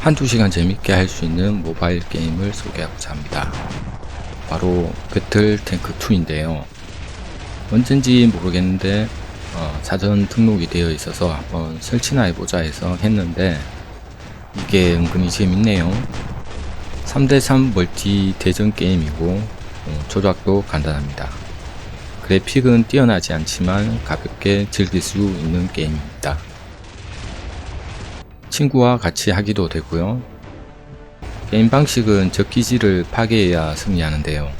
한두 시간 재밌게 할 수 있는 모바일 게임을 소개하고자 합니다. 바로 배틀 탱크 2인데요. 언젠지 모르겠는데 어, 사전 등록이 되어 있어서 한번 설치나 해보자 해서 했는데 이게 은근히 재밌네요. 3대3 멀티 대전 게임이고 어, 조작도 간단합니다. 그래픽은 뛰어나지 않지만 가볍게 즐길 수 있는 게임입니다. 친구와 같이 하기도 되고요. 게임 방식은 적 기지를 파괴해야 승리하는데요.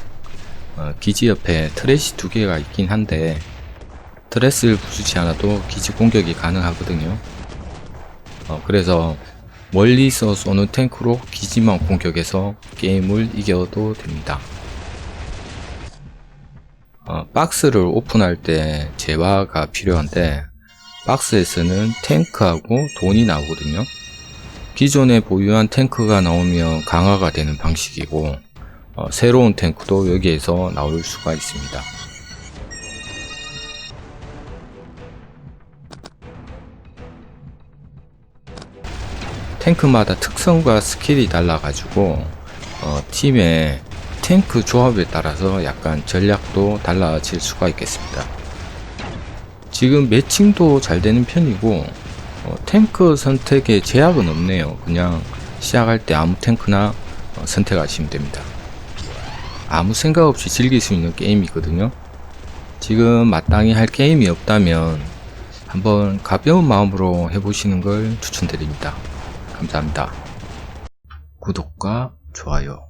어, 기지 옆에 트레시 두 개가 있긴 한데 트레스를 부수지 않아도 기지 공격이 가능하거든요. 어, 그래서 멀리서 쏘는 탱크로 기지만 공격해서 게임을 이겨도 됩니다. 어, 박스를 오픈할 때 재화가 필요한데 박스에서는 탱크하고 돈이 나오거든요. 기존에 보유한 탱크가 나오면 강화가 되는 방식이고 어, 새로운 탱크도 여기에서 나올 수가 있습니다. 탱크마다 특성과 스킬이 달라가지고 어, 팀의 탱크 조합에 따라서 약간 전략도 달라질 수가 있겠습니다. 지금 매칭도 잘 되는 편이고 어, 탱크 선택에 제약은 없네요. 그냥 시작할 때 아무 탱크나 어, 선택하시면 됩니다. 아무 생각 없이 즐길 수 있는 게임이거든요. 지금 마땅히 할 게임이 없다면 한번 가벼운 마음으로 해보시는 걸 추천드립니다. 감사합니다. 구독과 좋아요